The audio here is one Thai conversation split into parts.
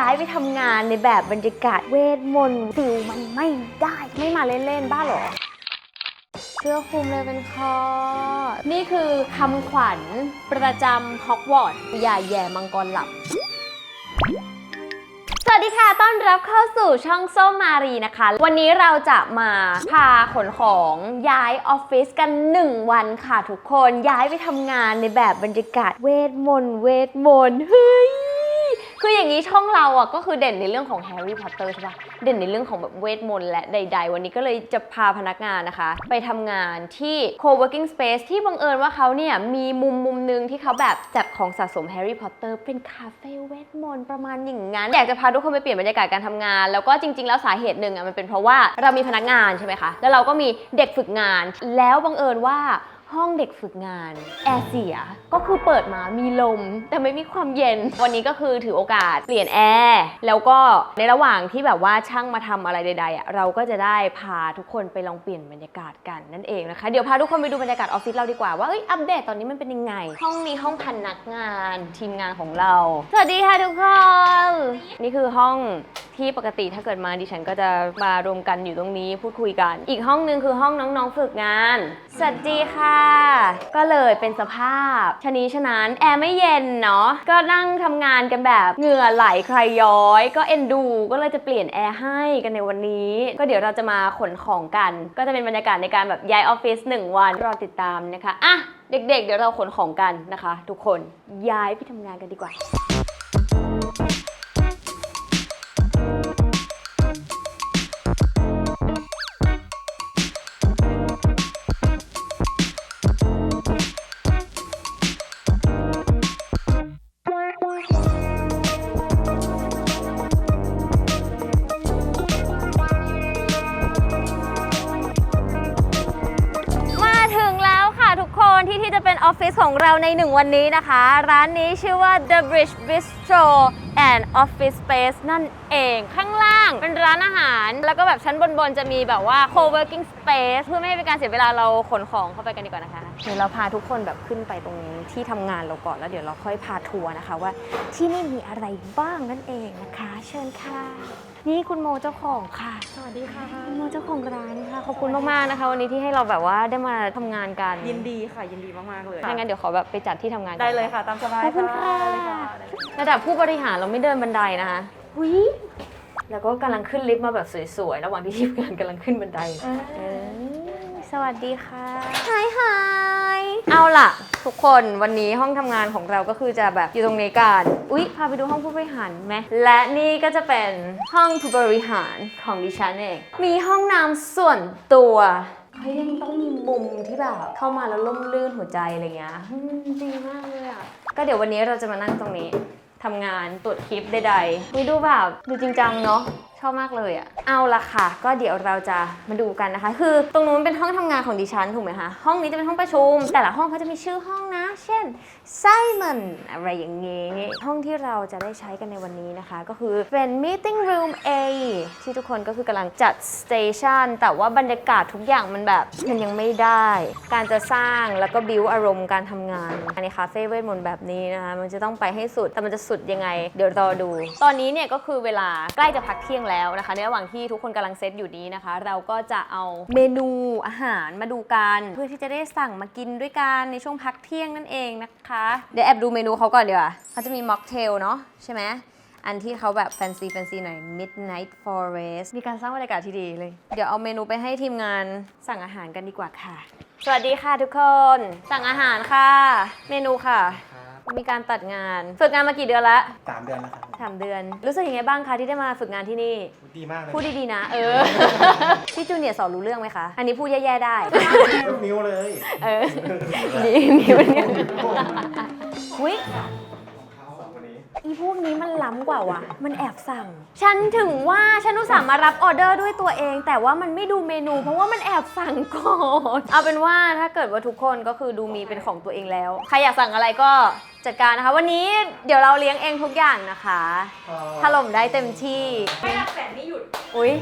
ย้ายไปทำงานในแบบบรรยากาศเวทมนต์ฟิลมันไม่ได้ไม่มาเล่นๆ บ้าเหรอเสื้อคลุมเลยเป็นคอ นี่คือคำขวัญประจำฮอกวอตส์อย่าแย่มังกรหลับ สวัสดีค่ะ ต้อนรับเข้าสู่ช่องส้มมารีนะคะ วันนี้เราจะมาพาขนของย้ายออฟฟิศกัน 1 วันค่ะทุกคน ย้ายไปทำงานในแบบบรรยากาศเวทมนต์เวทมนต์เฮ้ย คืออย่างนี้ช่องเราอะก็คือเด่นในเรื่องของแฮร์รี่พอตเตอร์ใช่ปะเด่นในเรื่องของแบบเวทมนต์และใด ๆ วันนี้ก็เลยจะพาพนักงานนะคะ ไปทำงานที่ co-working space ที่บังเอิญว่าเขาเนี่ยมีมุมมุมหนึงที่เขาแบบจัดของสะสมแฮร์รี่พอตเตอร์เป็นคาเฟ่เวทมนต์ประมาณอย่างนั้น อยากจะพาทุกคนไปเปลี่ยนบรรยากาศการทำงาน แล้วก็จริง ๆ แล้วสาเหตุหนึ่งอะมันเป็นเพราะว่าเรามีพนักงานใช่ไหมคะแล้วเราก็มีเด็กฝึกงานแล้วบังเอิญว่า ห้องเด็กฝึกงาน แอร์เสีย ก็คือเปิดมามีลม แต่ไม่มีความเย็น วันนี้ก็คือถือโอกาสเปลี่ยนแอร์แล้วก็ในระหว่างที่แบบว่าช่างมาทำอะไรใดๆอะเราก็จะได้พาทุกคนไปลองเปลี่ยนบรรยากาศกันนั่นเองนะคะ เดี๋ยวพาทุกคนไปดูบรรยากาศออฟฟิศเราดีกว่าว่าเอ้ยอัปเดตตอนนี้มันเป็นยังไง ห้องนี้ห้องพนักงานทีมงานของเรา สวัสดีค่ะทุกคน นี่คือห้องที่ปกติถ้าเกิดมาดิฉันก็จะมารวมกันอยู่ตรงนี้พูดคุยกัน อีกห้องหนึงคือห้องน้องๆฝึกงาน สวัสดีค่ะก็เลยเป็นสภาพชนี้ฉะนั้นแอร์ไม่เย็นเนาะก็นั่งทำงานกันแบบเหงื่อไหลใครย้อย ก็เอ็นดูก็เลยจะเปลี่ยนแอร์ให้กันในวันนี้ ก็เดี๋ยวเราจะมาขนของกัน ก็จะเป็นบรรยากาศในการแบบย้ายออฟฟิศหนึ่งวันรอติดตามนะคะอะเด็กๆ เดี๋ยวเราขนของกันนะคะ ทุกคนย้ายไปทำงานกันดีกว่า เราในหนึ่งวันนี้นะคะ ร้านนี้ชื่อว่า The Bridge Bistro and Office Space นั่นเอง ข้างล่างเป็นร้านอาหาร แล้วก็แบบชั้นบนๆ จะมีแบบว่า co-working space เพื่อไม่ให้เป็นการเสียเวลาเราขนของเข้าไปกันดีกว่านะคะเดี๋ยวเราพาทุกคนแบบขึ้นไปตรงที่ทำงานเราก่อนแล้วเดี๋ยวเราค่อยพาทัวร์นะคะว่าที่นี่มีอะไรบ้างนั่นเองนะคะ เชิญค่ะ นี่คุณโมเจ้าของค่ะ สวัสดีค่ะ คุณโมเจ้าของร้านค่ะ ขอบคุณมากๆนะคะ วันนี้ที่ให้เราแบบว่าได้มาทำงานกันยินดีค่ะ ยินดีมาก ๆ เลยถ้างั้นเดี๋ยวขอแบบไปจัดที่ทำงานก่อนได้เลยค่ะ ตามสบายขอบคุณค่ะได้เลยค่ะได้เลยระดับผู้บริหารเราไม่เดินบันไดนะคะหุยแล้วก็กำลังขึ้นลิฟต์มาแบบสวยๆ ระหว่างที่ทีมงานกำลังขึ้นบันไดเออสวัสดีค่ะ ฮายฮายเอาล่ะ ทุกคนวันนี้ห้องทำงานของเราก็คือจะแบบอยู่ตรงนี้กันอุ๊ย พาไปดูห้องผู้บริหารไหมและนี่ก็จะเป็นห้องผู้บริหารของดิฉันเอง มีห้องน้ำส่วนตัวเขายังต้องมีมุมที่แบบเข้ามาแล้วล่มลื่นหัวใจอะไรเงี้ยดีมากเลยอะ ก็เดี๋ยววันนี้เราจะมานั่งตรงนี้ทำงานตรวจคลิปใดๆอุ๊ยดูแบบดูจริงจังเนาะ ชอบมากเลยอะเอาละค่ะ ก็เดี๋ยวเราจะมาดูกันนะคะ คือตรงนู้นเป็นห้องทำงานของดิฉันถูกไหมคะ ห้องนี้จะเป็นห้องประชุม แต่ละห้องเขาจะมีชื่อห้องนะ เช่น Simon อะไรอย่างงี้ ห้องที่เราจะได้ใช้กันในวันนี้นะคะ ก็คือเป็น meeting room A ที่ทุกคนก็คือกำลังจัด station แต่ว่าบรรยากาศทุกอย่างมันแบบมันยังไม่ได้ การจะสร้างแล้วก็ build อารมณ์การทำงานในคาเฟ่เวทมนต์แบบนี้นะคะมันจะต้องไปให้สุด แต่มันจะสุดยังไง เดี๋ยวรอดู ตอนนี้เนี่ยก็คือเวลาใกล้จะพักเที่ยงแล้วนะคะ ในระหว่างที่ทุกคนกำลังเซตอยู่นี้นะคะ เราก็จะเอาเมนูอาหารมาดูกัน เพื่อที่จะได้สั่งมากินด้วยกันในช่วงพักเที่ยงนั่นเองนะคะเดี๋ยวแอบดูเมนูเขาก่อนดีกว่าเขาจะมีม็อกเทลเนาะใช่ไหมอันที่เขาแบบแฟนซีแฟนซีหน่อย Midnight Forest มีการสร้างบรรยากาศที่ดีเลย เดี๋ยวเอาเมนูไปให้ทีมงานสั่งอาหารกันดีกว่าค่ะ สวัสดีค่ะทุกคน สั่งอาหารค่ะ เมนูค่ะครับ มีการตัดงาน ฝึกงานมากี่เดือนละสามเดือนแล้วครับสามเดือน รู้สึกยังไงบ้างคะที่ได้มาฝึกงานที่นี่ ดีมากเลยพูดดีๆนะ เออ พี่จูเนียร์สอนรู้เรื่องไหมคะ อันนี้พูดแย่ๆได้ลูกนิ้วเลยเออ ดีนิ้วเนี่ยหุ้ยสองคนนี้ อีพวกนี้มันล้ำกว่าวะมันแอบสั่ง ฉันถึงว่าฉันอุตส่าห์มารับออเดอร์ด้วยตัวเอง แต่ว่ามันไม่ดูเมนู เพราะว่ามันแอบสั่งก่อน เอาเป็นว่าถ้าเกิดว่าทุกคนก็คือดูมีเป็นของตัวเองแล้ว ใครอยากสั่งอะไรก็จัดการนะคะ วันนี้เดี๋ยวเราเลี้ยงเองทุกอย่างนะคะถล่มได้เต็มที่ไม่รับแสนนี่หยุดอุ๊ย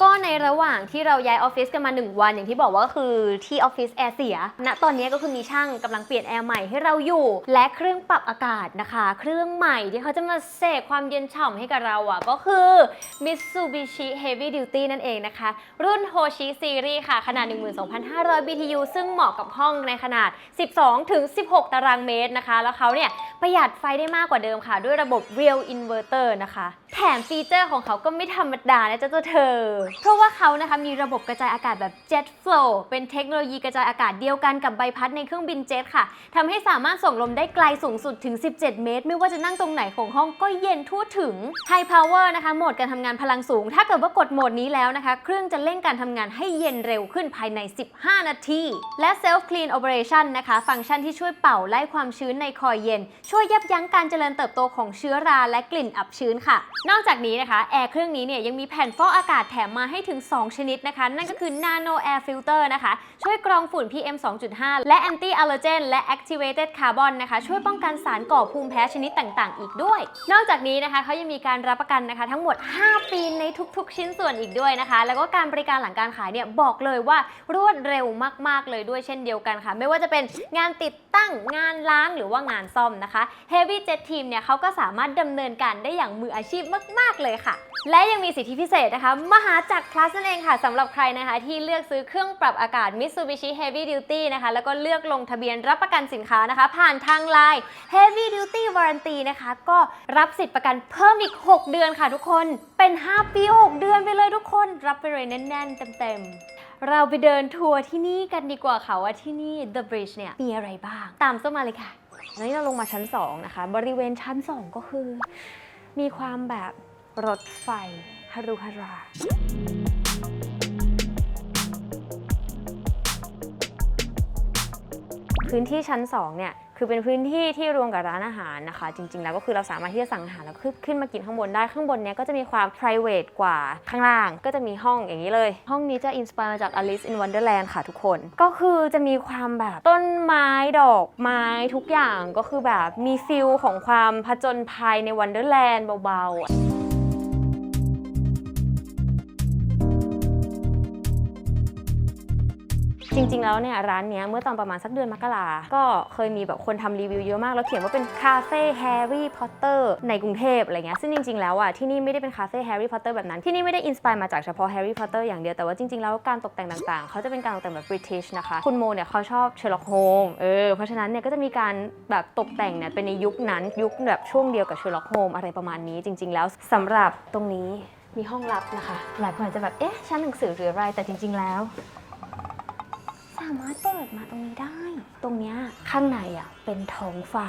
ก็ในระหว่างที่เราย้ายออฟฟิศกันมา 1 วันอย่างที่บอกว่าก็คือที่ออฟฟิศแอร์เสียณตอนนี้ก็คือมีช่างกำลังเปลี่ยนแอร์ใหม่ให้เราอยู่ และเครื่องปรับอากาศนะคะ เครื่องใหม่ที่เขาจะมาเสกความเย็นฉ่ำให้กับเราอะก็คือ Mitsubishi Heavy Duty นั่นเองนะคะ รุ่น Hoshi Series ค่ะ ขนาด 12,500 BTU ซึ่งเหมาะกับห้องในขนาด 12ถึง16 ตารางเมตรนะคะ แล้วเขาเนี่ยประหยัดไฟได้มากกว่าเดิมค่ะ ด้วยระบบ Real Inverter นะคะ แถมฟีเจอร์ของเขาก็ไม่ธรรมดานะเจ้าตัวเธอ เพราะว่าเขานะคะมีระบบกระจายอากาศแบบ Jet Flow เป็นเทคโนโลยีกระจายอากาศเดียวกันกับใบพัดในเครื่องบินเจ็ตค่ะทำให้สามารถส่งลมได้ไกลสูงสุดถึง 17 เมตร ไม่ว่าจะนั่งตรงไหนของห้องก็เย็นทั่วถึง High Power นะคะโหมดการทำงานพลังสูง ถ้าเกิดว่ากดโหมดนี้แล้วนะคะ เครื่องจะเร่งการทำงานให้เย็นเร็วขึ้นภายใน 15 นาที และ Self Clean Operation นะคะ ฟังก์ชันที่ช่วยเป่าไล่ความชื้นในคอยเย็น ช่วยยับยั้งการเจริญเติบโตของเชื้อราและกลิ่นอับชื้นค่ะ นอกจากนี้นะคะแอร์เครื่องนี้เนี่ยยังมีแผ่นฟอกอากาศแถมมาให้ถึง 2 ชนิดนะคะ นั่นก็คือ Nano Air Filter นะคะ ช่วยกรองฝุ่น PM 2.5 และ Anti Allergen และ Activated Carbon นะคะช่วยป้องกันสารก่อภูมิแพ้ชนิดต่างๆ อีกด้วย นอกจากนี้นะคะเขายังมีการรับประกันนะคะ ทั้งหมด 5 ปีในทุกๆ ชิ้นส่วนอีกด้วยนะคะ แล้วก็การบริการหลังการขายเนี่ยบอกเลยว่ารวดเร็วมากๆเลยด้วยเช่นเดียวกันค่ะ ไม่ว่าจะเป็นงานติด ตั้งงานล้างหรือว่างานซ่อมนะคะ Heavy Jet Team เนี่ยเขาก็สามารถดำเนินการได้อย่างมืออาชีพมาก ๆ เลยค่ะ และยังมีสิทธิพิเศษนะคะ มหาจักร plus นั่นเองค่ะสำหรับใครนะคะ ที่เลือกซื้อเครื่องปรับอากาศ Mitsubishi Heavy Duty นะคะ แล้วก็เลือกลงทะเบียนรับประกันสินค้านะคะ ผ่านทางไลน์ Heavy Duty Warranty นะคะ ก็รับสิทธิประกันเพิ่มอีก 6 เดือนค่ะทุกคนเป็น 5 ปี 6 เดือนไปเลยทุกคน รับไปเลยแน่นๆเต็มๆ เราไปเดินทัวร์ที่นี่กันดีกว่าค่ะว่าที่นี่ The Bridge เนี่ยมีอะไรบ้าง ตามส้มมาเลยค่ะแล้วนี่เราลงมาชั้น 2 นะคะ บริเวณชั้น 2 ก็คือ มีความแบบรถไฟฮารุฮารา พื้นที่ชั้น2เนี่ยคือเป็นพื้นที่ที่รวมกับร้านอาหารนะคะ จริง ๆ แล้วก็คือเราสามารถที่จะสั่งอาหารแล้วขึ้นขึ้นมากินข้างบนได้ข้างบนเนี้ยก็จะมีความ p r i v a t กว่าข้างล่าง ก็จะมีห้องอย่างนี้เลย ห้องนี้จะอินสปายมาจาก Alice in Wonderland ค่ะทุกคน ก็คือจะมีความแบบต้นไม้ดอกไม้ทุกอย่างก็คือแบบมีฟิลของความผจญภัยใน Wonderland เบาๆ จริง ๆ แล้วเนี่ยร้านเนี้ยเมื่อตอนประมาณสักเดือนมกราก็เคยมีแบบคนทำรีวิวเยอะมาก แล้วเขียนว่าเป็นคาเฟ่แฮร์รี่พอตเตอร์ในกรุงเทพอะไรเงี้ยซึ่งจริง ๆ แล้วอะที่นี่ไม่ได้เป็นคาเฟ่แฮร์รี่พอตเตอร์แบบนั้นที่นี่ไม่ได้อินสปายมาจากเฉพาะแฮร์รี่พอตเตอร์อย่างเดียวแต่ว่าจริง ๆ แล้วการตกแต่งต่างๆ เขาจะเป็นการตกแต่งแบบบริติชนะคะคุณโมเนี่ยเขาชอบเชอร์ล็อกโฮมเออเพราะฉะนั้นเนี่ยก็จะมีการแบบตกแต่งเนี่ยเป็นในยุคนั้นยุคแบบช่วงเดียวกับเชอร์ล็อกโฮมอะไรประมาณนี้จริง ๆ แล้วสำหรับตรงนี้มีห้องลับนะคะ หลายคนอาจจะแบบ เอ๊ะ ชั้นหนังสือหรืออะไร แต่จริง ๆ แล้วามารถเปิดมาตรงนี้ได้ ตรงเนี้ยข้างในอะเป็นท้องฟ้า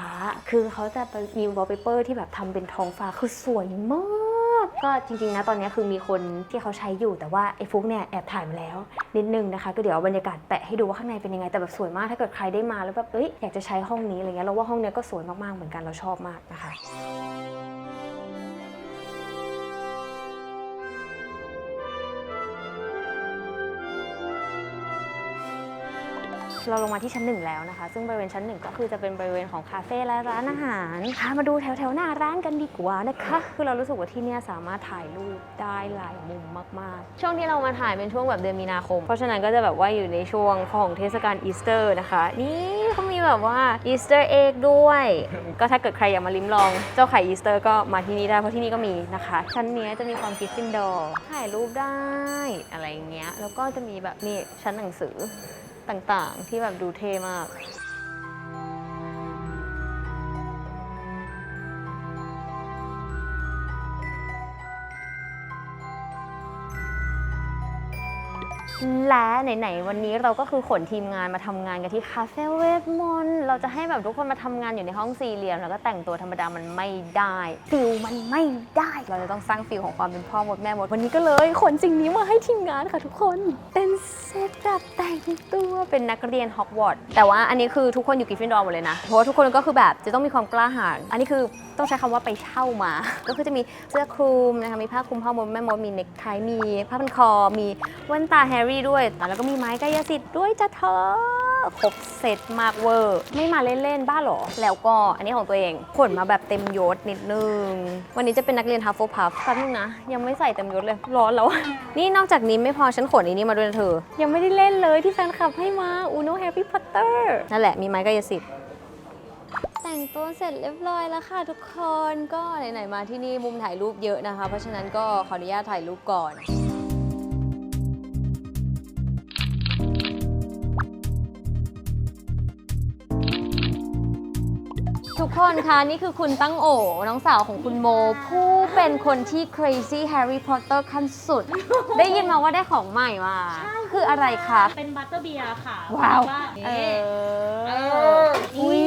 คือเขาจะมีวอลเปเปอร์ที่แบบทำเป็นท้องฟ้าคือสวยมากก็จริงๆนะตอนเนี้ยคือมีคนที่เขาใช้อยู่แต่ว่าไอ้ฟุกเนี่ยแอบถ่ายมาแล้ว นิดนึงนะคะ ก็เดี๋ยวบรรยากาศแปะให้ดูว่าข้างในเป็นยังไงแต่แบบสวยมากถ้าเกิดใครได้มาแล้วแบบเอ้ยอยากจะใช้ห้องนี้อะไรเงี้ยเราว่าห้องเนี้ยก็สวยมากๆเหมือนกันเราชอบมากนะคะ เราลงมาที่ชั้นหนึ่งแล้วนะคะ ซึ่งบริเวณชั้นหนึ่งก็คือจะเป็นบริเวณของคาเฟ่และร้านอาหารพามาดูแถวแถวๆหน้าร้านกันดีกว่านะคะ คือเรารู้สึกว่าที่เนี่ยสามารถถ่ายรูปได้หลายมุมมากๆ ช่วงที่เรามาถ่ายเป็นช่วงแบบเดือนมีนาคม เพราะฉะนั้นก็จะแบบว่าอยู่ในช่วงของเทศกาลอีสเตอร์นะคะ นี่เขามีแบบว่าอีสเตอร์เอ็กด้วย ก็ถ้าเกิดใครอยากมาลิ้มลอง เจ้าไข่อีสเตอร์ก็มาที่นี่ได้เพราะที่นี่ก็มีนะคะ ชั้นเนี้ยจะมีความกิฟฟินดอร์ถ่ายรูปได้อะไรอย่างเงี้ยแล้วก็จะมีแบบนี่ชั้นหนังสือ ต่างๆ ที่แบบดูเท่มาก และไหนๆวันนี้เราก็คือขนทีมงานมาทำงานกันที่คาเฟ่เวทมนต์เราจะให้แบบทุกคนมาทำงานอยู่ในห้องสี่เหลี่ยม แล้วก็แต่งตัวธรรมดามันไม่ได้ฟิลมันไม่ได้ เราจะต้องสร้างฟิลของความเป็นพ่อมดแม่มดวันนี้ก็เลยขนสิ่งนี้มาให้ทีมงานค่ะทุกคนเป็น เซตแบบแต่งตัวเป็นนักเรียนฮอกวอตส์แต่ว่าอันนี้คือทุกคนอยู่กริฟฟินดอร์หมดเลยนะ เพราะว่าทุกคนก็คือแบบจะต้องมีความกล้าหาญอันนี้คือต้องใช้คำว่าไปเช่ามา ก็คือจะมีเสื้อคลุมนะคะมีผ้าคลุมพ่อมดแม่มดมีเน็กไทมีผ้าพันคอมีแว่นตาแฮร์รี่ด้วยแล้วก็มีไม้กายสิทธิ์ด้วยจ้ะเธอ แบบครบเซตมากเวอร์ ไม่มาเล่นๆบ้าหรอ แล้วก็อันนี้ของตัวเองขนมาแบบเต็มยศนิดนึง วันนี้จะเป็นนักเรียนฮัฟเฟิลพัฟแป๊บนึงนะ ยังไม่ใส่เต็มยศเลย ร้อนแล้ว นี่นอกจากนี้ไม่พอฉันขนอันนี้มาด้วยนะเธอ ยังไม่ได้เล่นเลยที่แฟนคลับให้มาอูโนแฮร์รี่พอตเตอร์นั่นแหละมีไม้กายสิทธิ์แต่งตัวเสร็จเรียบร้อยแล้วค่ะทุกคนก็ไหนๆมาที่นี่มุมถ่ายรูปเยอะนะคะ เพราะฉะนั้นก็ขออนุญาตถ่ายรูปก่อน คนคะนี่คือคุณตั้งโอน้องสาวของคุณโม ผู้เป็นคนที่ crazy Harry Potter ขั้นสุด ได้ยินมาว่าได้ของใหม่มาคืออะไรคะ เป็นบัตเตอร์เบียร์ค่ะว้าวเอเอออนี่อุ๊ย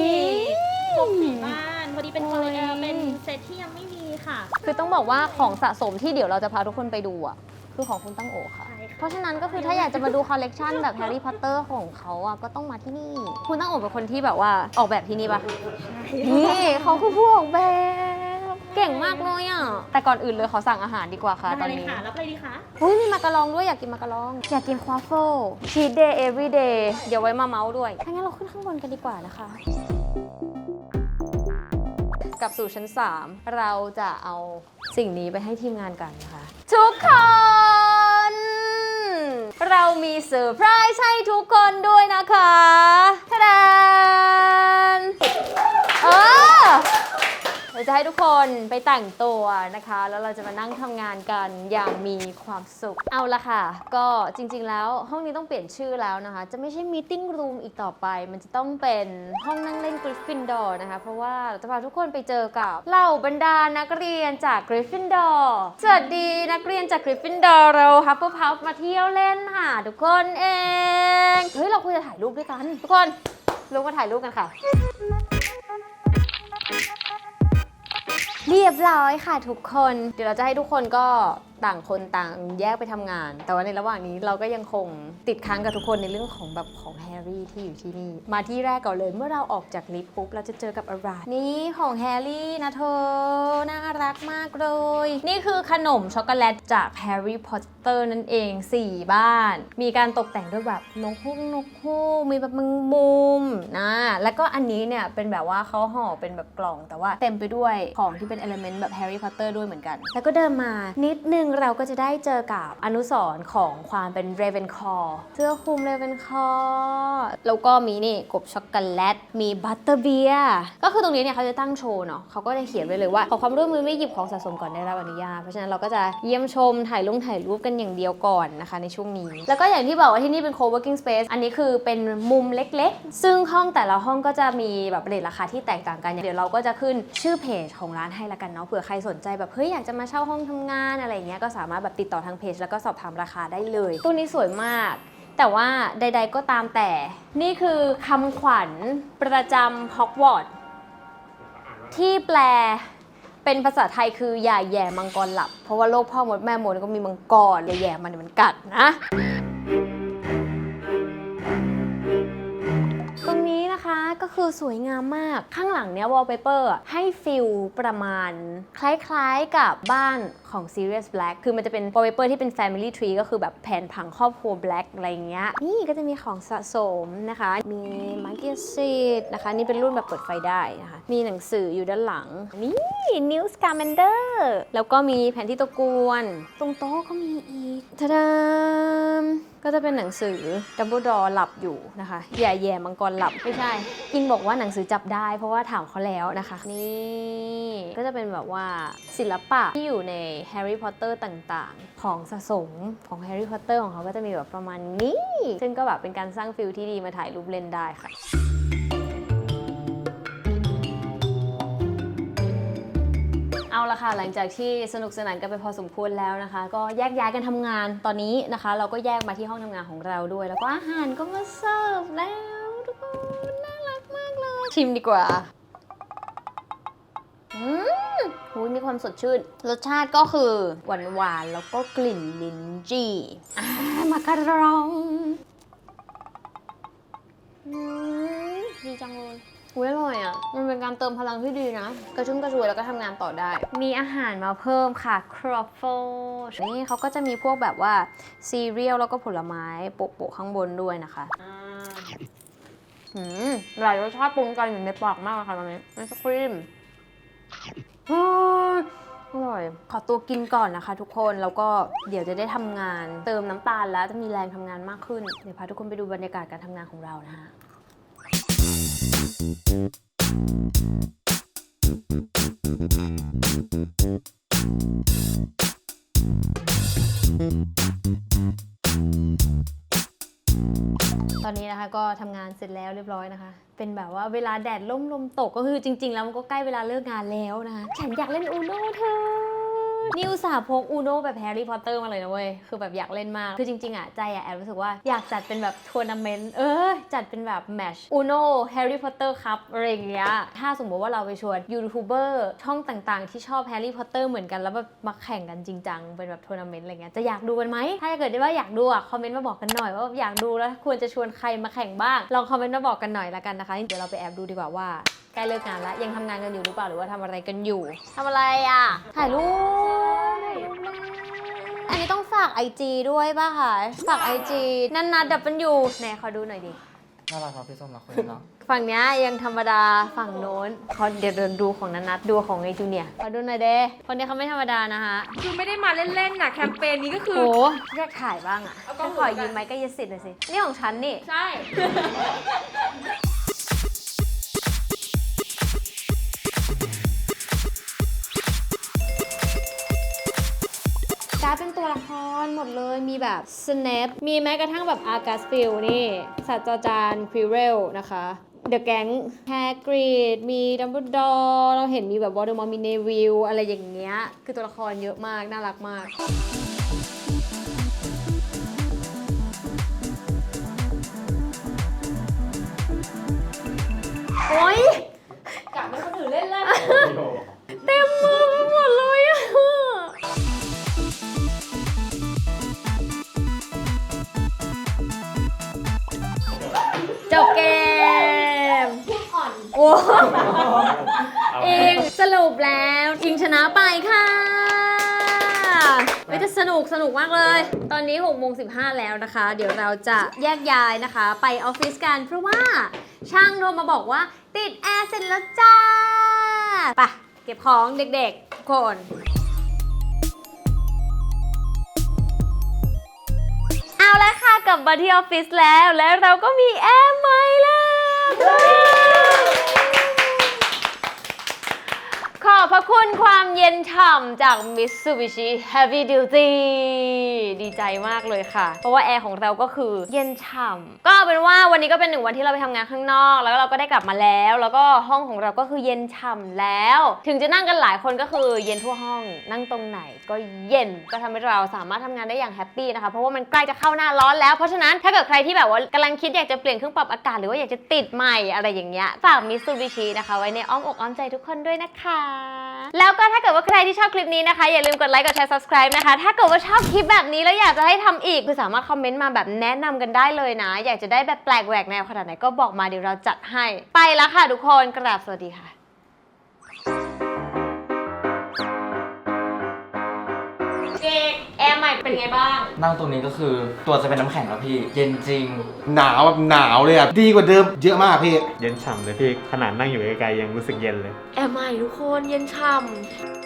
พวกผีบ้านพอดีเป็นอุ๊คอยเออเป็นเซตที่ยังไม่มีค่ะ คือต้องบอกว่าของสะสมที่เดี๋ยวเราจะพาทุกคนไปดูอะคือของคุณตั้งโอค่ะใช่ค่ะ เพราะฉะนั้นก็คือถ้าอยากจะมาดูคอลเลกชันแบบแฮร์รี่พอตเตอร์ของเขาอะก็ต้องมาที่นี่ คุณตั้งโอเป็นคนที่แบบว่าออกแบบที่นี่ปะนี่เขาคือผู้ออกแบบ เก่งมากเลยอะ แต่ก่อนอื่นเลยขอสั่งอาหารดีกว่าค่ะตได้อนเลยนี้ค่ะรับอะไรดีคะอุ้ยมีมากระลองด้วยอยากกินมากระลอง อยากกินควาเฟิลชีสเดย์ every day เดี๋ยวไว้มาเมาส์ด้วยถ้างั้นเราขึ้นข้างบนกันดีกว่านะคะกลับสู่ชั้น 3 เราจะเอาสิ่งนี้ไปให้ทีมงานกันนะคะ ทุกคนเรา มีเซอร์ไพรส์ให้ทุกคนด้วยนะคะทะดานเออ เราจะให้ทุกคนไปแต่งตัวนะคะ แล้วเราจะมานั่งทำงานกันอย่างมีความสุข เอาละค่ะ ก็จริงๆแล้วห้องนี้ต้องเปลี่ยนชื่อแล้วนะคะ จะไม่ใช่มีติ้งรูมอีกต่อไป มันจะต้องเป็นห้องนั่งเล่นกริฟฟินดอร์นะคะ เพราะว่าเราจะพาทุกคนไปเจอกับเหล่าบรรดานักเรียนจากกริฟฟินดอร์สวัสดีนักเรียนจากกริฟฟินดอร์เราฮับเปิลพัฟมาเที่ยวเล่นค่ะทุกคนเอง เฮ้ยเราควรจะถ่ายรูปด้วยกัน ทุกคนลงมาถ่ายรูปกันค่ะ เรียบร้อยค่ะทุกคน เดี๋ยวเราจะให้ทุกคนก็ ต่างคนต่างแยกไปทำงาน แต่ว่าในระหว่างนี้เราก็ยังคงติดค้างกับทุกคนในเรื่องของแบบของแฮร์รี่ที่อยู่ที่นี่ มาที่แรกก่อนเลยเมื่อเราออกจากลิฟต์ปุ๊บเราจะเจอกับอะไรนี่ของแฮร์รี่นะเธอน่ารักมากเลย นี่คือขนมช็อกโกแลตจากแฮร์รี่พอตเตอร์นั่นเอง 4 บ้าน มีการตกแต่งด้วยแบบนกฮูกนกฮูกมีแบบมึงมุมนะแล้วก็อันนี้เนี่ยเป็นแบบว่าเขาห่อเป็นแบบกล่อง แต่ว่าเต็มไปด้วยของที่เป็นเอลเมนต์แบบแฮร์รี่พอตเตอร์ด้วยเหมือนกัน แล้วก็เดินมานิดนึงเราก็จะได้เจอกับอนุสรณ์ของความเป็นเรเวนคอร์เสื้อคลุมเรเวนคอร์แล้วก็มีนี่กบช็อกโกแลต มีบัตเตอร์เบียร์ก็คือตรงนี้เนี่ยเขาจะตั้งโชว์เนาะเขาก็จะเขียนไว้เลยว่าขอความร่วมมือไม่หยิบของสะสมก่อนได้รับอนุญาตเพราะฉะนั้นเราก็จะเยี่ยมชมถ่ายลงถ่ายรูปกันอย่างเดียวก่อนนะคะในช่วงนี้ แล้วก็อย่างที่บอกว่าที่นี่เป็น co-working space อันนี้คือเป็นมุมเล็กๆ ซึ่งห้องแต่ละห้องก็จะมีแบบเรทราคาที่แตกต่างกันเดี๋ยวเราก็จะขึ้นชื่อเพจของร้านให้ละกันเนาะเผื่อใครสนใจแบบเฮ้ยอยากจะมาเช่าห้องทำงานอะไรเงี้ยก็สามารถแบบติดต่อทางเพจ แล้วก็สอบถามราคาได้เลย ตู้นี้สวยมาก แต่ว่าใด ๆ ก็ตามแต่ นี่คือคำขวัญประจำฮอกวอตส์ที่แปลเป็นภาษาไทยคืออย่าแย่มังกรหลับ เพราะว่าโลกพ่อมดแม่มดก็มีมังกรอย่าแย่มันมันกัดนะ นี้นะคะก็คือสวยงามมากข้างหลังเนี้ยวอลเปเปอร์ให้ฟิลประมาณ คล้ายๆกับบ้านของ Sirius Black คือมันจะเป็นวอลเปเปอร์ที่เป็น Family Tree ก็คือแบบแผนผังครอบครัว Black อะไรเงี้ยนี่ก็จะมีของสะสมนะคะ มีมาร์เก็ตซีดนะคะ นี่เป็นรุ่นแบบเปิดไฟได้นะคะ มีหนังสืออยู่ด้านหลัง นี่ New Scamander แล้วก็มีแผนที่ตะกวน ตรงโต๊ะก็มีอีก ทะดามก็จะเป็นหนังสือดัมเบิลดอหลับอยู่นะคะอย่าแย่มังกรหลับไม่ใช่อิงบอกว่าหนังสือจับได้ เพราะว่าถามเขาแล้วนะคะ นี่ก็จะเป็นแบบว่าศิลปะที่อยู่ในแฮร์รี่พอตเตอร์ต่างๆ ของสะสมของแฮร์รี่พอตเตอร์ของเขาก็จะมีแบบประมาณนี้ ซึ่งก็แบบเป็นการสร้างฟิลที่ดีมาถ่ายรูปเล่นได้ค่ะ ละค่ะหลังจากที่สนุกสนานกันไปพอสมควรแล้วนะคะ ก็แยกย้ายกันทำงานตอนนี้นะคะ เราก็แยกมาที่ห้องทำงานของเราด้วย แล้วก็อาหารก็มาเสิร์ฟแล้วทุกคนน่ารักมากเลย ชิมดีกว่าอืมหูยมีความสดชื่น รสชาติก็คือหวานหวานๆแล้วก็กลิ่นลิ้นจี่อ่ามาการองอืมดีจังเลย อุ้ยอร่อยอะ มันเป็นการเติมพลังที่ดีนะ กระชุ่มกระชวยแล้วก็ทำงานต่อได้ มีอาหารมาเพิ่มค่ะ ครอฟเฟิลนี่เขาก็จะมีพวกแบบว่าซีเรียลแล้วก็ผลไม้โปะๆข้างบนด้วยนะคะอ่าหืมหลายรสชาติปรุงกันอยู่ในปากมากเลยค่ะตอนนี้ไอศครีมอืมอร่อย ขอตัวกินก่อนนะคะทุกคน แล้วก็เดี๋ยวจะได้ทำงาน เติมน้ำตาลแล้วจะมีแรงทำงานมากขึ้น เดี๋ยวพาทุกคนไปดูบรรยากาศการทำงานของเรานะคะ ตอนนี้นะคะก็ทำงานเสร็จแล้วเรียบร้อยนะคะ เป็นแบบว่าเวลาแดดล่มลมตกก็คือจริง ๆ แล้วมันก็ใกล้เวลาเลิกงานแล้วนะคะ ฉันอยากเล่นอูโน่เธอ นี่อุตส่าพกอูโนแบบแฮร์รี่พอตเตอร์มาเลยนะเว้ย คือแบบอยากเล่นมาก คือจริง ๆ อะ ใจอะแอบรู้สึกว่าอยากจัดเป็นแบบทัวร์นาเมนต์ เออ จัดเป็นแบบแมชอูโนแฮร์รี่พอตเตอร์ครับอะไรอย่างเงี้ย ถ้าสมมติว่าเราไปชวนยูทูบเบอร์ช่องต่างๆ ที่ชอบแฮร์รี่พอตเตอร์เหมือนกันแล้วแบบมาแข่งกันจริงจังเป็นแบบทัวร์นาเมนต์อะไรเงี้ย จะอยากดูกันไหม ถ้าเกิดได้ว่าอยากดูอะคอมเมนต์มาบอกกันหน่อยว่าอยากดูแล้วควรจะชวนใครมาแข่งบ้าง ลองคอมเมนต์มาบอกกันหน่อยละกันนะคะ เดี๋ยวเราไปแอบดูดีกว่าว่าใกล้เลิกงานแล้วยังทำงานกันอยู่หรือเปล่าหรือว่าทำอะไรกันอยู่ทำอะไรอะถ่ายรูปาก IG ด้วยป่ะคะฝาก IG นันนัดดับเป็นอยู่ไหนขอดูหน่อยดิ น่ารักครับพี่ส้มรักคนนี้เนาะ ฝั่งเนี้ยยังธรรมดาฝั่งโน้นเขาเดี๋ยวเดินดูของนันนัดดูของไอจูเนียร์ขอดูหน่อยเด้คนนี้เขาไม่ธรรมดานะคะคือไม่ได้มาเล่นๆนะแคมเปญนี้ก็คือ โหอยากถ่ายบ้างอะเอากล้ฉัอนงขอหนูกันยืมไมค์ก็ยสิทธิ์หน่อยสิ นี่ของฉันนี่ ใช่ เป็นตัวละครหมดเลยมีแบบ Snap มีแม้กระทั่งแบบ a r g u s f i e l นี่ศาสตราจารย์ควิเรลนะคะ The Gang Hagrid มี Dumbledore เราเห็นมีแบบ Voldemort มี Neville อะไรอย่างเงี้ย คือตัวละครเยอะมาก น่ารักมากโอ๊ย อ้อิงสรุปแล้วอิงชนะไปค่ะไม่จะสนุกสนุกมากเลย ตอนนี้6โมง15แล้วนะคะ เดี๋ยวเราจะแยกย้ายนะคะ ไปออฟฟิศกัน เพราะว่าช่างโทรมาบอกว่า ติดแอร์เสร็จแล้วจ้าไปเก็บของเด็กๆทุกคนเอาละค่ะกลับมาที่ออฟฟิศแล้ว แล้วเราก็มีแอร์ใหม่แล้วข อ เย็นฉ่ำจาก Mitsubishi Heavy Duty ดีใจมากเลยค่ะ เพราะว่าแอร์ของเราก็คือเย็นฉ่ำก็เอาเป็นว่าวันนี้ก็เป็นหนึ่งวันที่เราไปทำงานข้างนอก แล้วเราก็ได้กลับมาแล้ว แล้วก็ห้องของเราก็คือเย็นฉ่ำแล้ว ถึงจะนั่งกันหลายคนก็คือเย็นทั่วห้อง นั่งตรงไหนก็เย็นก็ทำให้เราสามารถทำงานได้อย่างแฮปปี้นะคะเพราะว่ามันใกล้จะเข้าหน้าร้อนแล้วเพราะฉะนั้นถ้าเกิดใครที่แบบว่ากำลังคิดอยากจะเปลี่ยนเครื่องปรับอากาศหรือว่าอยากจะติดใหม่อะไรอย่างเงี้ยฝาก Mitsubishi นะคะ ไว้ในอ้อมอกอ้อมใจทุกคนด้วยนะคะ แล้วก็ถ้าเกิดว่าใครที่ชอบคลิปนี้นะคะ อย่าลืมกดไลค์ กดแชร์ subscribe นะคะ ถ้าเกิดว่าชอบคลิปแบบนี้แล้วอยากจะให้ทำอีกคือสามารถคอมเมนต์มาแบบแนะนำกันได้เลยนะ อยากจะได้แบบแปลกแหวกแนวขนาดไหนก็บอกมาเดี๋ยวเราจัดให้ ไปแล้วค่ะทุกคนกราบสวัสดีค่ะ เป็นไงบ้าง นั่งตรงนี้ก็คือตัวจะเป็นน้ำแข็งแล้วพี่ เย็นจริง หนาวแบบหนาวเลยอะ ดีกว่าเดิมเยอะมากพี่ เย็นฉ่ำเลยพี่ ขนาดนั่งอยู่ไกลๆยังรู้สึกเย็นเลย แอร์ใหม่ทุกคนเย็นช่ำ